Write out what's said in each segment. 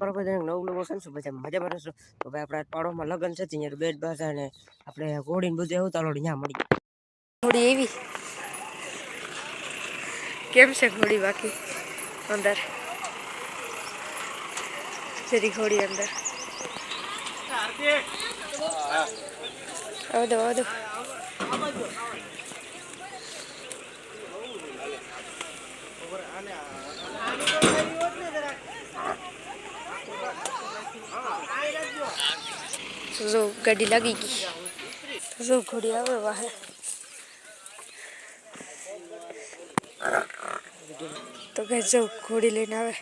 બરાબર નવું નવું છે ને? શું બધા મજા મારે છો. તો ભાઈ આપણા પાડોમાં લગ્ન છે, ત્યાં બેટ બધું એવું ત્યાં મળી ઘોડી એવી? કેમ છે ઘોડી બાકી? અંદર. જરી ઘોડી અંદર. આવદો આવદો तो जो गाड़ी लगेगी। तो जो घुड़िया हुआ है। तो गए जो घोड़ी लेना है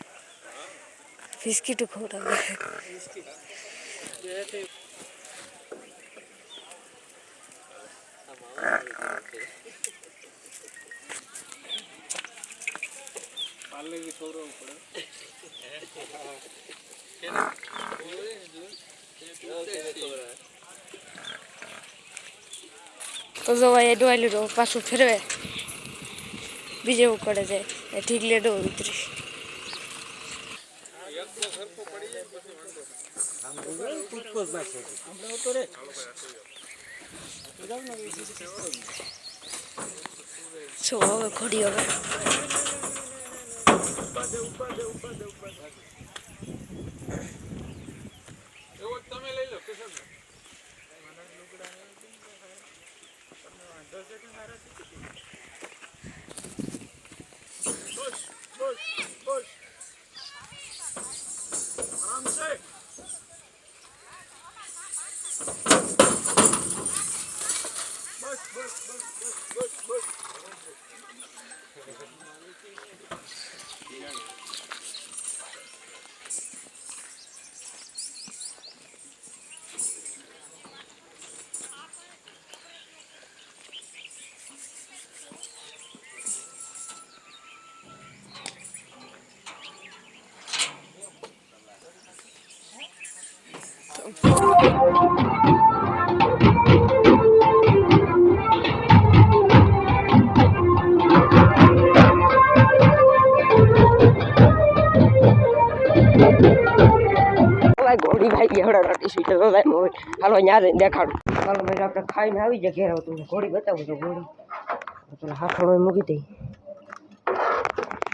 बिस्किट घोड़ा है पाले की छोरो ऊपर તો જો એ ડોયલી લીધો, પાછું ફેરવે. બીજે ઉકળે છે, એ ઢીકલે ડો ઉતરી. શું હવે ઘોડી હવે? Gözlerin herhalde bir şey. ખાઈ ગઈ હમણાં રોટી સ્વીટ તો ભાઈ મોય હાલો ન્યા જઈને દેખાડું ચાલો ભાઈ આપણે ખાઈને આવી જાય ઘેર આવતું ઘોડી બતાવું તો ઘોડી પેલા હાથોડો મૂકી દઈ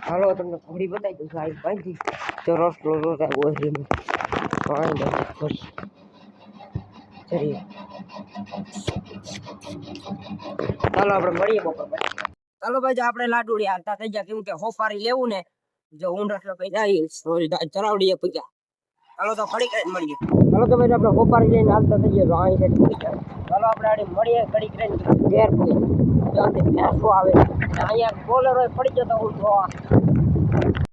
હાલો તમને ઘોડી બતાવી દઉં છું આવી બાંધી જો રોટલો રોટા ગોહરીમાં પાણી દઉં ઘોડી ચડીએ ચાલો આપણે મળીએ બપોર પછી ચાલો ભાઈ આપણે લાડુડી હાલતા થઈ ગયા. કેમ કે હોફારી લેવું ને જો ઊંડ રસ્તો કઈ જાય સોરી ચરાવડીએ પૂજા ચાલો તો ફરી કઈ મળીએ. ચાલો તો ભાઈ આપણે હોફારી લઈને હાલતા થઈ ગયા અહીં સાઈડ ચાલો આપણે આડી મળીએ ઘડી કરીને. ઘેર ભેંસો આવે. અહીંયા બોલર હોય પડી જતો હું જોવા